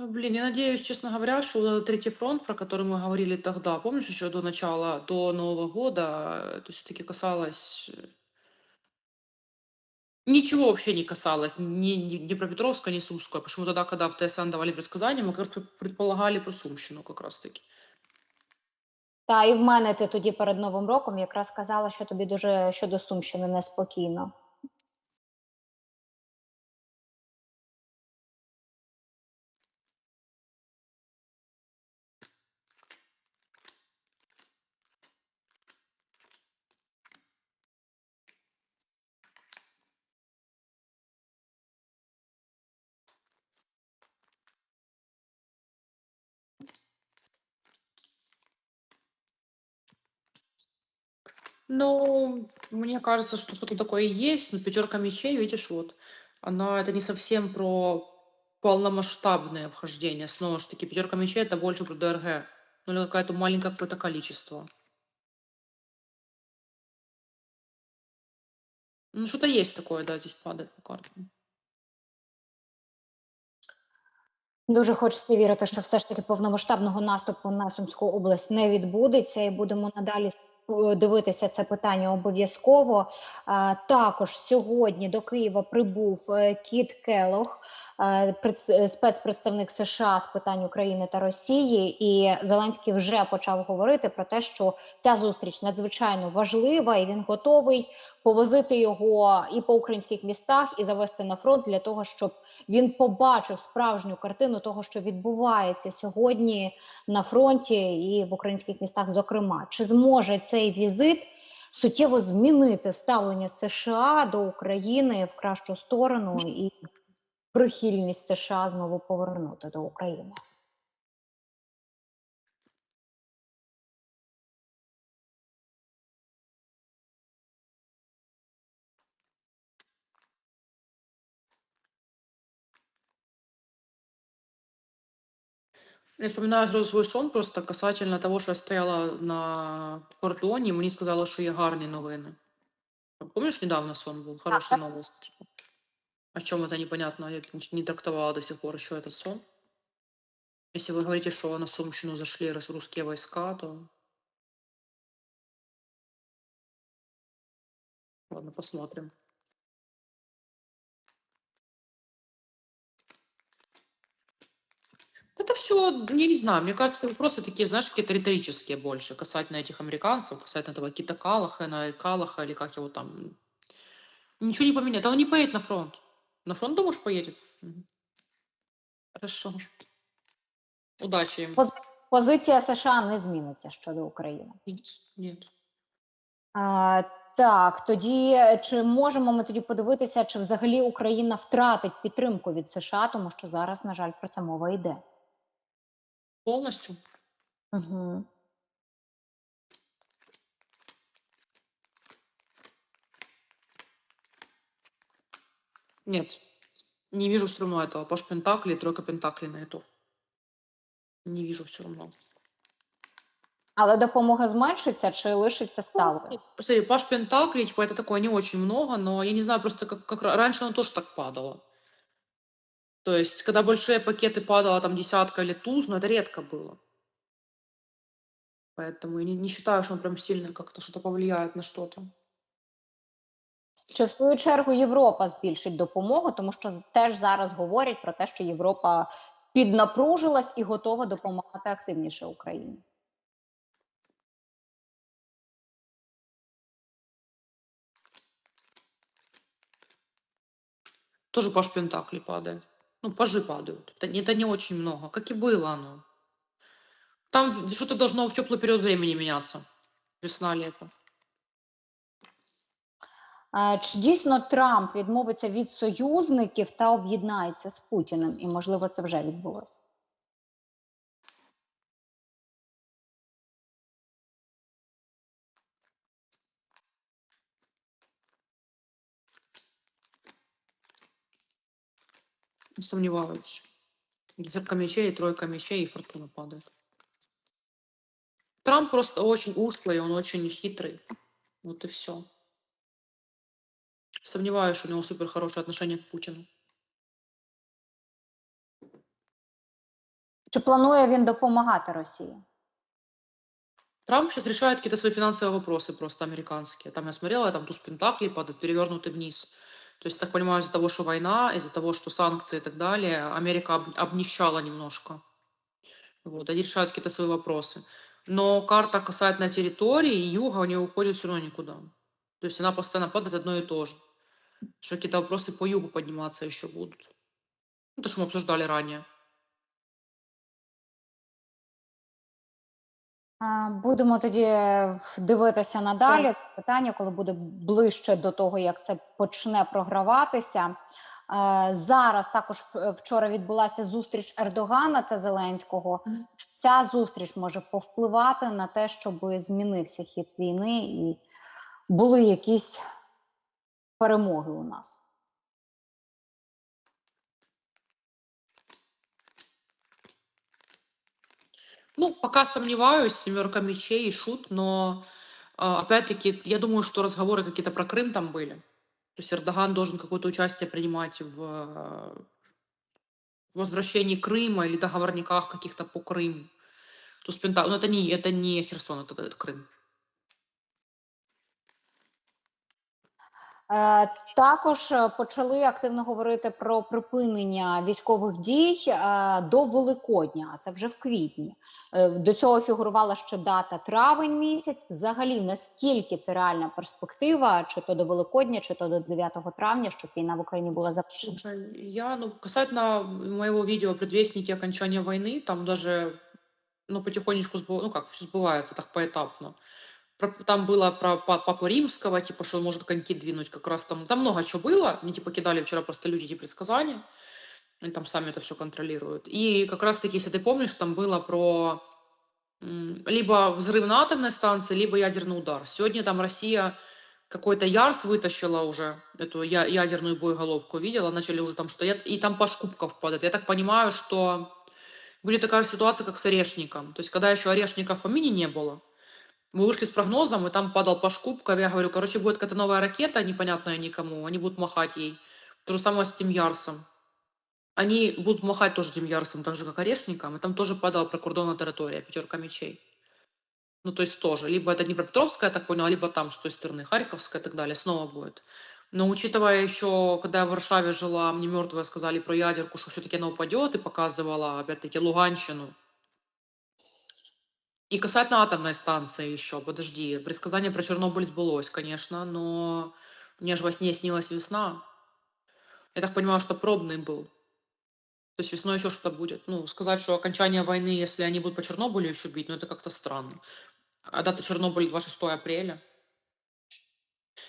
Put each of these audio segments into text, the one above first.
Ну, блин, я надеюсь, честно говоря, что вот этот третий фронт, про который мы говорили тогда, помнишь, еще до начала, до Нового года, это все-таки касалось... э, Ничего вообще не касалось ни, ни Днепропетровска, ни Сумской. Почему тогда, когда в ТСН давали предсказания, мы как раз пред- предполагали про Сумщину как раз таки. Та і в мене ти тоді перед Новим роком якраз казала, що тобі дуже щодо Сумщини неспокійно. Ну, мне кажется, что что-то такое есть, но пятерка мечей, видишь, вот, она это не совсем про полномасштабное вхождение. Снова же таки, пятерка мечей это больше про ДРГ. Ну, или какое-то маленькое какое-то количество. Ну, что-то есть такое, да, здесь падает по картам. Дуже хочеться вірити, що все ж таки повномасштабного наступу на Сумську область не відбудеться, і будемо надалі дивитися це питання обов'язково. Також сьогодні до Києва прибув е, Кіт Келох, е, предс- е, спецпредставник США з питань України та Росії. І Зеленський вже почав говорити про те, що ця зустріч надзвичайно важлива, і він готовий повозити його і по українських містах, і завести на фронт для того, щоб він побачив справжню картину того, що відбувається сьогодні на фронті і в українських містах. Зокрема, чи зможе цей візит суттєво змінити ставлення США до України в кращу сторону і прихильність США знову повернути до України? Я вспоминаю сразу свой сон просто касательно того, що я стояла на кордоні, і мені сказали, що є гарні новини. Помнишь, недавно сон был? Хорошая новость. О чем это непонятно, я не- не трактовала до сих пор еще этот сон. Если вы говорите, что на Сумщину зашли рус- русские войска, то... Ладно, посмотрим. все, я не знаю, мне кажется, вопросы такие, знаешь, какие-то риторические больше, касательно этих американцев, касательно этого Кита Калахана, Калаха, или как его там. Ничего не поменяет. А он не поедет на фронт. На фронт, думаешь, поедет? Мгм. Хорошо. Удачи им. Пози- Позиція США не зміниться щодо України. Нет. А, так, тоді е, чи можемо ми тоді подивитися, чи взагалі Україна втратить підтримку від США, тому що зараз, на жаль, про це мова йде. Полностью? Угу. Нет. Не вижу все равно этого. Паш Пентакли, тройка Пентакли на эту. Не вижу все равно. Але допомога зменшиться чи лишиться сталою? Смотри, Паш Пентакли, типа, это такое не очень много, но я не знаю, просто как, как ра- раньше оно тоже так падало. То есть, когда большие пакеты падало, там, десятка или туз, но это редко было. Поэтому я не, не считаю, что он прям сильно как-то что-то повлияет на что-то. Чи в свою чергу Європа збільшить допомогу, тому що з- теж зараз говорять про те, що Європа піднапружилась і готова допомагати активніше Україні. Тоже Паш Пентакли падает. Ну, пажи падают. Это, не- это не очень много, как и было оно. Там в- что-то должно в теплый период времени меняться. Весна, лето. А, Чи дійсно Трамп відмовиться від союзників та об'єднається з Путіним? І можливо це вже відбулося. Сомневаюсь. Десятка мечей, тройка мечей и фортуна падает. Трамп просто очень ушлый, он очень хитрый. Вот и все. Сомневаюсь, что у него супер хорошее отношение к Путину. Чи планує він допомагати Росії? Трамп сейчас решает какие-то свои финансовые вопросы просто американские. Там я смотрела, там туз Пентаклей падает, перевернутый вниз. То есть, так понимаю, из-за того, что война, из-за того, что санкции и так далее, Америка об- обнищала немножко. Вот, они решают какие-то свои вопросы. Но карта касательно территории юга не уходит все равно никуда. То есть она постоянно падает одно и то же. Что какие-то вопросы по югу подниматься еще будут. Ну, то, что мы обсуждали ранее. Будемо тоді дивитися надалі. Питання, коли буде ближче до того, як це почне програватися. Е, Зараз також вчора відбулася зустріч Ердогана та Зеленського. Ця зустріч може повпливати на те, щоб змінився хід війни і були якісь перемоги у нас. Ну, пока сомневаюсь, семерка мечей и шут, но а, опять-таки, я думаю, что разговоры какие-то про Крым там были. То есть Эрдоган должен какое-то участие принимать в э, возвращении Крыма или договорниках каких-то по Крыму. То есть Пента- ну, это не, это не Херсон, это, это Крым. Також е, почали активно говорити про припинення військових дій е, до Великодня, а це вже в квітні. Е, До цього фігурувала ще дата травень місяць. Взагалі, наскільки це реальна перспектива, чи то до Великодня, чи то до 9 травня, щоб війна в Україні була завершена? Слушай, я, ну, касательно моего видео «Предвестники окончания войны», там даже, ну, потихонечку, сбыв- ну, как, все сбывается так поэтапно. Там было про па- Папу Римского, типа, что он может коньки двинуть, как раз там, там много чего было, мне, типа, кидали вчера просто люди эти предсказания, они там сами это все контролируют. И как раз-таки, если ты помнишь, там было про либо взрыв на атомной станции, либо ядерный удар. Сегодня там Россия какой-то Ярс вытащила уже эту я- ядерную боеголовку, видела, начали уже там что и там паш кубков падает. Я так понимаю, что будет такая же ситуация, как с Орешником. То есть, когда еще Орешников в помине не было, мы вышли с прогнозом, и там падал паш кубков, я говорю, короче, будет какая-то новая ракета, непонятная никому, они будут махать ей. То же самое с тем Ярсом. Они будут махать тоже тем Ярсом, так же, как Орешником, и там тоже падала прикордонная территория, пятерка мечей. Ну, то есть тоже. Либо это Днепропетровская, я так поняла, либо там, с той стороны, Харьковская и так далее, снова будет. Но учитывая еще, когда я в Варшаве жила, мне мертвые сказали про ядерку, что все-таки она упадет, и показывала, опять-таки, Луганщину. И касательно атомной станции еще, подожди, предсказание про Чернобыль сбылось, конечно, но мне же во сне снилась весна. Я так понимаю, что пробный был. То есть весной еще что-то будет. Ну, сказать, что окончание войны, если они будут по Чернобылю еще бить, ну это как-то странно. А дата Чернобыля 26 апреля.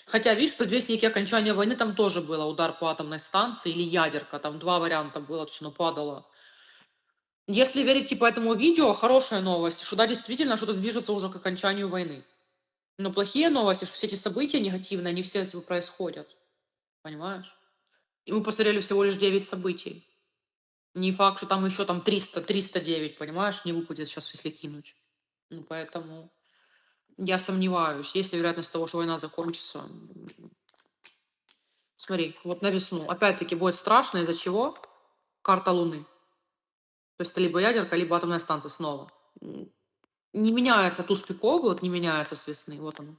Хотя, видишь, предвестники окончания войны там тоже было удар по атомной станции или ядерка. Там два варианта было, то есть оно падало. Если верить типа этому видео, хорошая новость, что да, действительно что-то движется уже к окончанию войны. Но плохие новости, что все эти события негативные, они все типа происходят. Понимаешь? И мы посмотрели всего лишь 9 событий. Не факт, что там еще там 300, 309, понимаешь, не выпадет сейчас, если кинуть. Ну, поэтому я сомневаюсь. Есть ли вероятность того, что война закончится? Смотри, вот на весну. Опять-таки будет страшно. Из-за чего? Карта Луны. То есть это либо ядерка, либо атомная станция снова. М, Не меняется туз пиковый, вот не меняется с весны. Вот оно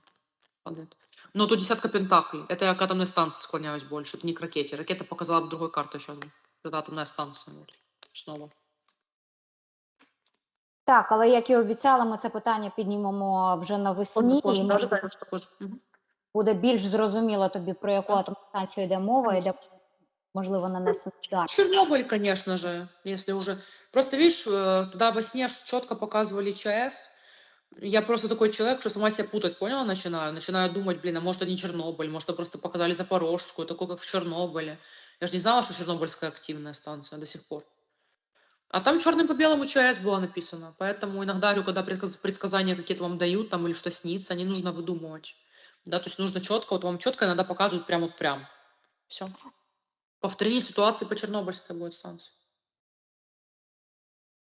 падает. Но тут десятка пентаклей. Это я к атомной станции склоняюсь больше. Это не к ракете. Ракета показала бы другой картой сейчас. Это атомная станция. Вот. Снова. Так, але як і обіцяла, ми це питання піднімемо вже навесні, і може Даже, конечно, позже. Мгм. буде більш зрозуміло тобі, про яку Так. атомну станцію йде мова, і де можливо нанесений удар. Чернобыль, конечно же, если уже. Просто видишь, э, тогда во сне четко показывали ЧАЭС. Я просто такой человек, что сама себя путать, поняла, начинаю. Начинаю думать, блин, а может это не Чернобыль, может это просто показали Запорожскую, такой, как в Чернобыле. Я же не знала, что Чернобыльская активная станция до сих пор. А там черным по белому ЧАЭС было написано. Поэтому иногда, говорю, когда предсказ- предсказания какие-то вам дают, там, или что снится, не нужно выдумывать. Да, то есть нужно четко, вот вам четко иногда показывают прям вот прям. Все Повторение ситуации по Чернобыльской будет станция.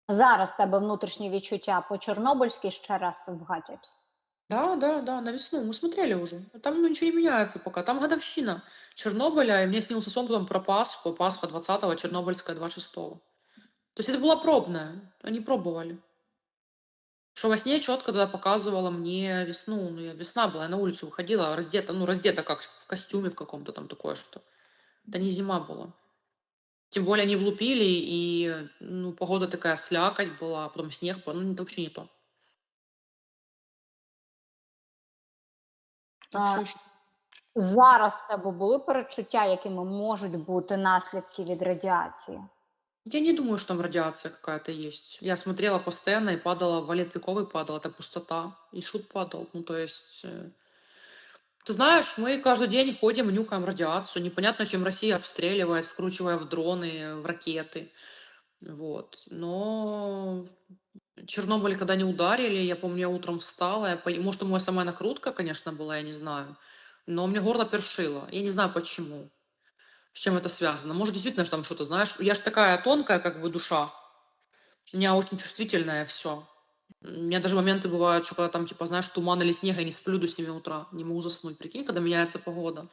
Зараз в тебе внутрішні відчуття по Чорнобильській ще раз вгатять. Да, да, да, на весну. Мы смотрели уже. Там ну, ничего не меняется пока. Там годовщина Чернобыля, и мне снился сон потом про Пасху. Пасха 20-го, Чернобыльская 26-го. То есть это была пробная, они пробовали. Что во сне четко тогда показывала мне весну, ну, я весна была, я на улицу выходила, раздета, ну, раздета как в костюме в каком-то там такое что. Это не зима была. Тем более они влупили, и, ну, погода такая слякоть была, потом снег, был, ну, это вообще не то. Так А, що ще? Зараз в тебе були перечуття, якими можуть бути наслідки від радіації? Я не думаю, что там радиация какая-то есть. Я смотрела постоянно и падала, валет пиковый падал, это пустота. И шут падал. Ну, то есть... э, Ты знаешь, мы каждый день ходим нюхаем радиацию. Непонятно, чем Россия обстреливает, вкручивая в дроны, в ракеты. Вот. Но Чернобыль, когда не ударили, я помню, я утром встала. Я Может, это моя самая накрутка, конечно, была, я не знаю. Но мне горло першило. Я не знаю, почему. С чем это связано? Может, действительно, что там что-то, знаешь, я же такая тонкая, как бы душа. У меня очень чувствительное все. У меня даже моменты бывают, что когда там, типа, знаешь, туман или снег, я не сплю до 7 утра, не могу заснуть. Прикинь, когда меняется погода.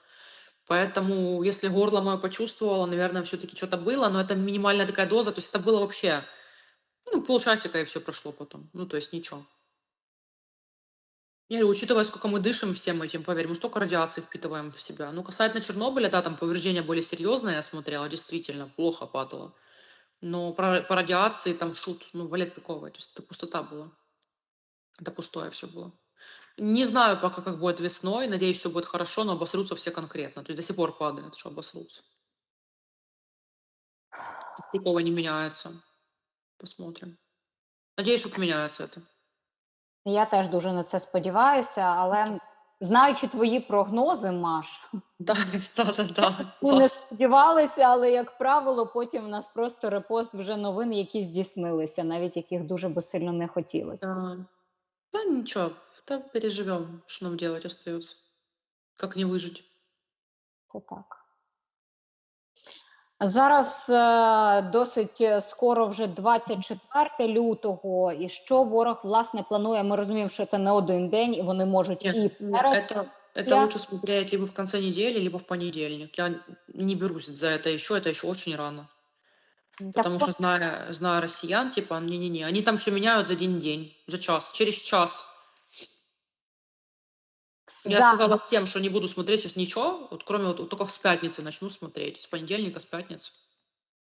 Поэтому, если горло мое почувствовало, наверное, все-таки что-то было, но это минимальная такая доза, то есть это было вообще, ну, полчасика и все прошло потом. Ну, то есть ничего. Я говорю, учитывая, сколько мы дышим всем этим, поверь, мы столько радиации впитываем в себя. Ну, касательно Чернобыля, да, там повреждения были серьезные, я смотрела, действительно, плохо падало. Но про, по радиации там шут, ну, валет пиковый, то есть это пустота была. Это пустое все было. Не знаю пока, как будет весной, надеюсь, все будет хорошо, но обосрутся все конкретно. То есть до сих пор падает, что обосрутся. Пиковый не меняется. Посмотрим. Надеюсь, что поменяется это. Я теж дуже на це сподіваюся, але знаючи твої прогнози, Маш, Да, да, да, да. ми не сподівалися, але як правило, потім в нас просто репост вже новин, які здійснилися, навіть яких дуже би сильно не хотілося. Да. Да, нічого, та переживемо, що нам робити остається, як не вижить. Це так. Зараз е, досить е, скоро вже 24 лютого, і що ворог власне планує. Ми розуміємо, що це не один день, і вони можуть Нет, і м, перед это, это я- лучше смотреть либо в конце недели, либо в понедельник. Я не берусь за это еще, это еще очень рано. Потому что, зная, зная россиян, типа, не-не-не, они там все меняют за один-день, за час, через час. Я за- сказала всем, что не буду смотреть сейчас ничего, вот кроме вот, вот только с пятницы начну смотреть, с понедельника, с пятницы.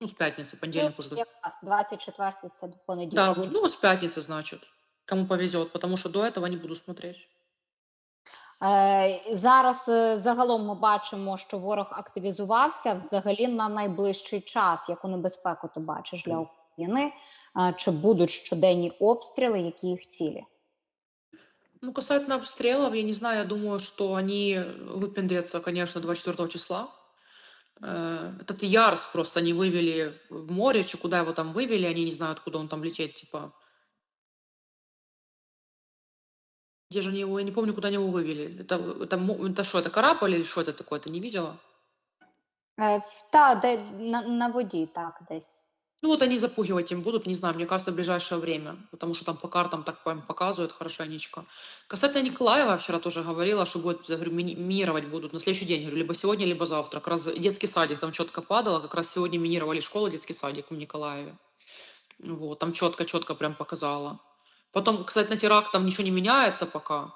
Ну, с пятницы, понедельник уже. якраз 24 це до понеділка. Да, вот, ну, с пятницы, значит, кому повезет, потому что до этого не буду смотреть. Е, Зараз е, загалом ми бачимо, що ворог активізувався взагалі на найближчий час. Яку небезпеку ти бачиш для України? Е, Чи будуть щоденні обстріли, які їх цілі? Ну, касательно обстрелов, я не знаю, я думаю, что они выпендрятся, конечно, 24 числа. Э, Этот Ярс просто они вывели в море, чи куда его там вывели, они не знают, куда он там лететь, типа. Где же они его, я не помню, куда они его вывели. Это, это, это что, это корабль или что это такое, ты не видела? Та, де на, на воді, так, десь. Ну вот они запугивать им будут, не знаю, мне кажется, в ближайшее время, потому что там по картам так прям показывают хорошенечко. Касательно Николаева, вчера тоже говорила, что будет, говорю, мини- минировать будут на следующий день, говорю, либо сегодня, либо завтра. Как раз детский садик там четко падало, как раз сегодня минировали школу, детский садик в Николаеве. Вот, там четко-четко прям показала. Потом, кстати, на терактов ничего не меняется пока.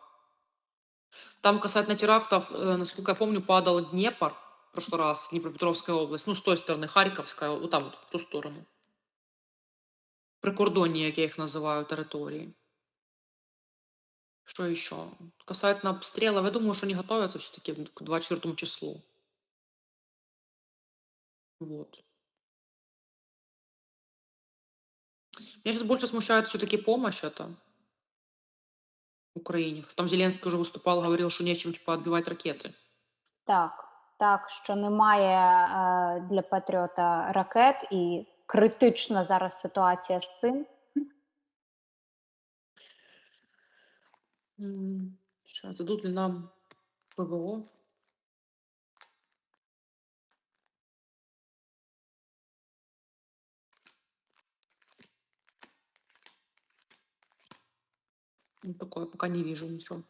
Там касательно терактов, э, насколько я помню, падал Днепр в прошлый раз, Днепропетровская область, ну, с той стороны, Харьковская, вот там вот, в ту сторону. Прикордонні, як я їх називаю, території. Що ще? Касательно обстрелов, я думаю, что они готовятся все-таки к 24 числу. Вот. Меня сейчас больше смущает все-таки помощь это Украине. Что Там Зеленский уже выступал, говорил, что нечем типа отбивать ракеты. Так, так, що немає е, для Патріота ракет, і критична зараз ситуація з цим. М, Сейчас, дадут ли нам ПВО? Ну, такое, пока не вижу ничего.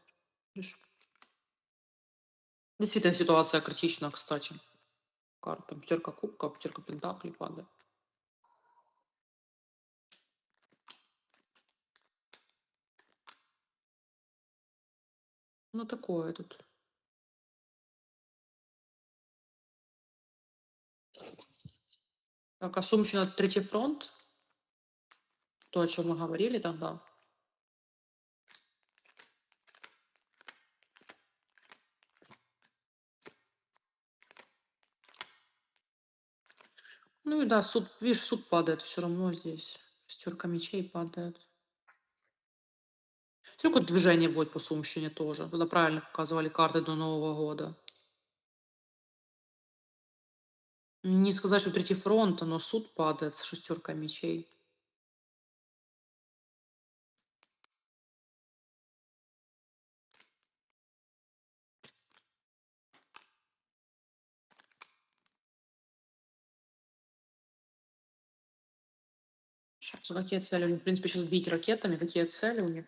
Действительно, ситуация критична, кстати. Карта. Пятерка кубка, пятерка пентаклей падает. Ну, такое тут. Так, а Сумщина — Третий фронт? То, о чем мы говорили тогда. Ну и да, суд, видишь, суд падает все равно здесь. Шестерка мечей падает. Сколько движение будет по Сумщине тоже? Тогда правильно показывали карты до Нового года. Не сказать, что третий фронт, но суд падает с шестеркой мечей. Сейчас, какие цели у них? В принципе, сейчас бить ракетами. Какие цели у них?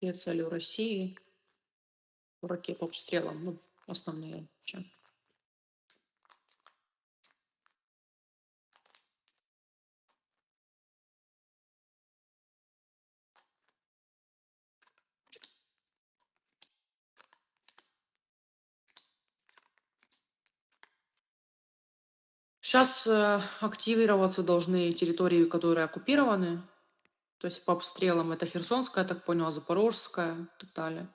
Я целью России. Уроки по обстрелам, ну, основные. чем. Сейчас э, активироваться должны территории, которые оккупированы, то есть по обстрелам это Херсонская, так поняла, Запорожская и так далее.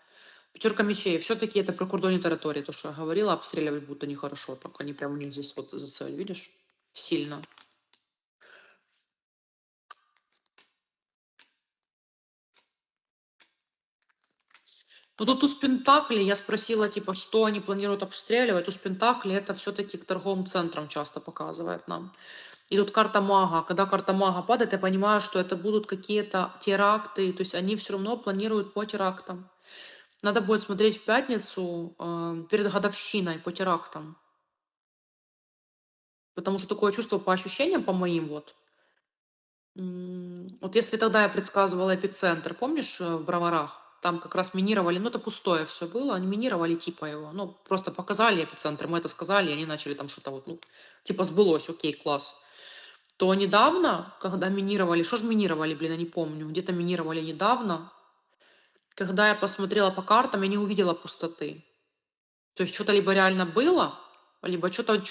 Пятерка мечей. Все-таки это прикордонные территории, то, что я говорила, обстреливать будто нехорошо. Так они прям у них здесь вот за цель, видишь? Сильно. Ну тут туз Пентакли, я спросила, типа, что они планируют обстреливать. Туз Пентакли это все-таки к торговым центрам часто показывает нам. И тут карта мага. Когда карта мага падает, я понимаю, что это будут какие-то теракты. То есть они все равно планируют по терактам. Надо будет смотреть в пятницу э, перед годовщиной по терактам. Потому что такое чувство по ощущениям, по моим вот. Вот если тогда я предсказывала эпицентр, помнишь, э, в Броварах? Там как раз минировали, ну это пустое все было, они минировали типа его, ну просто показали эпицентр, мы это сказали, и они начали там что-то вот, ну, типа сбылось, окей, класс. То недавно, когда минировали, что же минировали, блин, я не помню, где-то минировали недавно, когда я посмотрела по картам, я не увидела пустоты. То есть что-то либо реально было, либо что-то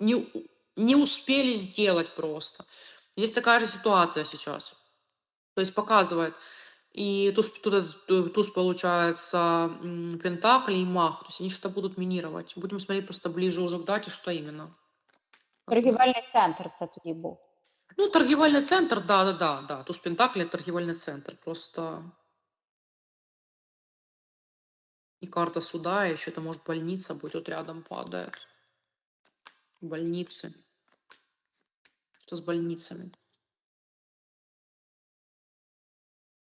не, не успели сделать просто. Здесь такая же ситуация сейчас. То есть показывает. И туз, тут этот, э, туз получается м, Пентакли и Мах. То есть они что-то будут минировать. Будем смотреть просто ближе уже к дате, что именно. Торгівельний центр це тоді був. Ну, торгівельний центр, да, да, да, да. Туз Пентакли это торгівельний центр. Просто и карта суда, и еще это может больница быть, вот рядом падает. Больницы. Что с больницами?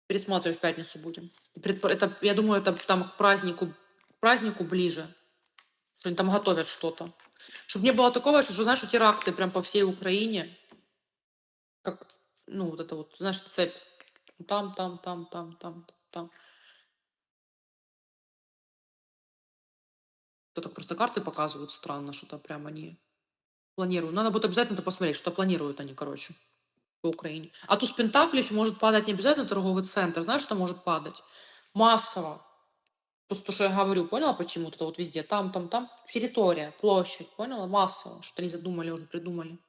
Пересматривать в пятницу будем. Это, я думаю, это там к празднику, к празднику ближе. Что они там готовят что-то. Чтобы не было такого, что, знаешь, теракты прям по всей Украине. Как, ну, вот это вот, знаешь, цепь. Там, там, там, там, там, там. То так просто карты показывают странно, что-то прям они планируют. Надо будет обязательно это посмотреть, что планируют они, короче, по Украине. А туз Пентакли еще может падать не обязательно торговый центр. Знаешь, что может падать? Массово. Просто то, что я говорю, поняла почему? Это вот везде. Там, там, там. Территория, площадь, поняла? Массово. Что они задумали, уже придумали.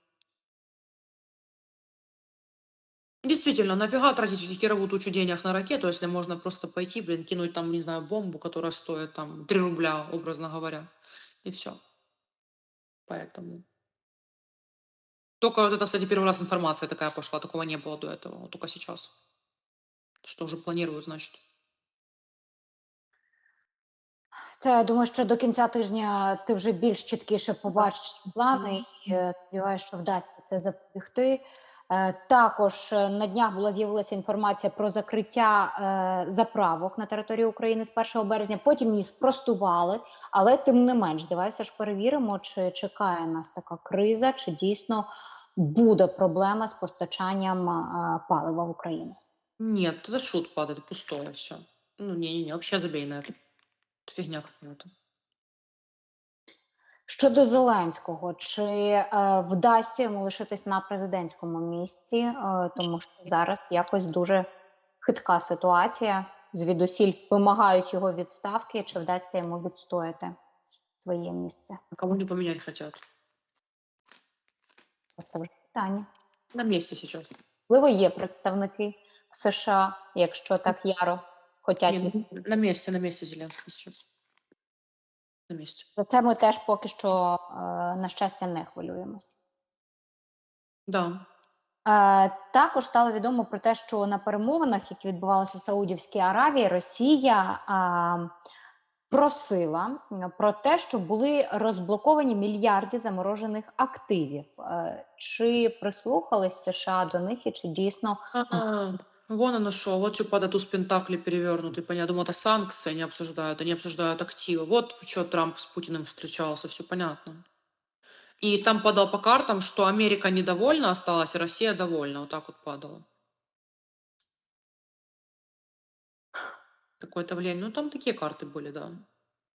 Действительно, нафига тратить херовую тучу денег на ракету, если можно просто пойти, блин, кинуть там, не знаю, бомбу, которая стоит там 3 рубля, образно говоря, и все. Поэтому. Только вот это, кстати, первый раз информация такая пошла, такого не было до этого, вот только сейчас. Что уже планируют, значит. Та я думаю, що до кінця тижня ти вже більш чіткіше побачиш ці плани і е, сподіваюся, що вдасться це запобігти. Е, Також е, на днях була з'явилася інформація про закриття е, заправок на території України з 1 березня. Потім її спростували, але тим не менш, давайте ж перевіримо, чи чекає нас така криза, чи дійсно буде проблема з постачанням е, палива в Україну. Нет, это шут падает, пустое все. Ну, не-не-не, вообще забей на это. Это фигня какая-то. Щодо Зеленського, чи е, вдасться йому лишитись на президентському місці, е, тому що зараз якось дуже хитка ситуація. Звідусіль вимагають його відставки, чи вдасться йому відстояти своє місце? А кого не поменять хотят? Це вже питання. На месте сейчас. Можливо, є представники США, якщо так яро ну, на месте, на месте Зеленский сейчас. Месте. Це ми теж поки що, е, на щастя, не хвилюємось. Да. Е, Також стало відомо про те, що на перемовинах, які відбувалися в Саудівській Аравії, Росія просила про те, щоб були розблоковані мільярди заморожених активів. Е, Чи прислухались США до них і чи дійсно А, вон оно шо, вот что падает туз Пентакли перевернутый, понятно. Думаю, это санкции они обсуждают, они обсуждают активы. Вот что Трамп с Путиным встречался, все понятно. И там падал по картам, что Америка недовольна осталась, и Россия довольна. Вот так вот падало. Такое давление. Ну, там такие карты были, да.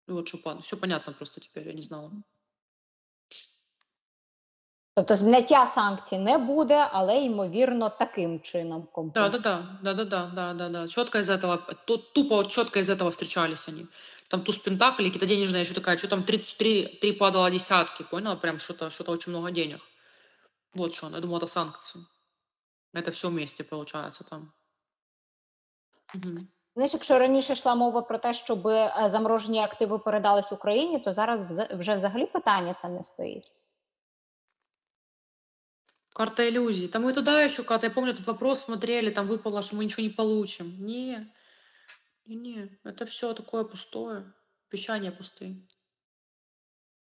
Вот что падало. Все понятно просто теперь, я не знала. тобто зняття санкцій не буде, але ймовірно таким чином Да, компенсують. да, да, да, да, да, да, да, да. Четко из этого, тут тупо вот четко из этого встречались они. Там туз Пентакли, какие-то денежные, еще такая, что там 33, три падало десятки, поняла? Прям что-то, что-то очень много денег. Вот что, я думала, это санкции. Это все вместе получается там. Мгм. Знаєш, якщо раніше йшла мова про те, щоб е, заморожені активи передались Україні, то зараз вз- вже взагалі питання це не стоїть. Карта иллюзий. Там мы туда еще когда-то, я помню, этот вопрос смотрели, там выпало, что мы ничего не получим. Не, не, не, это все такое пустое. Обещания пустые.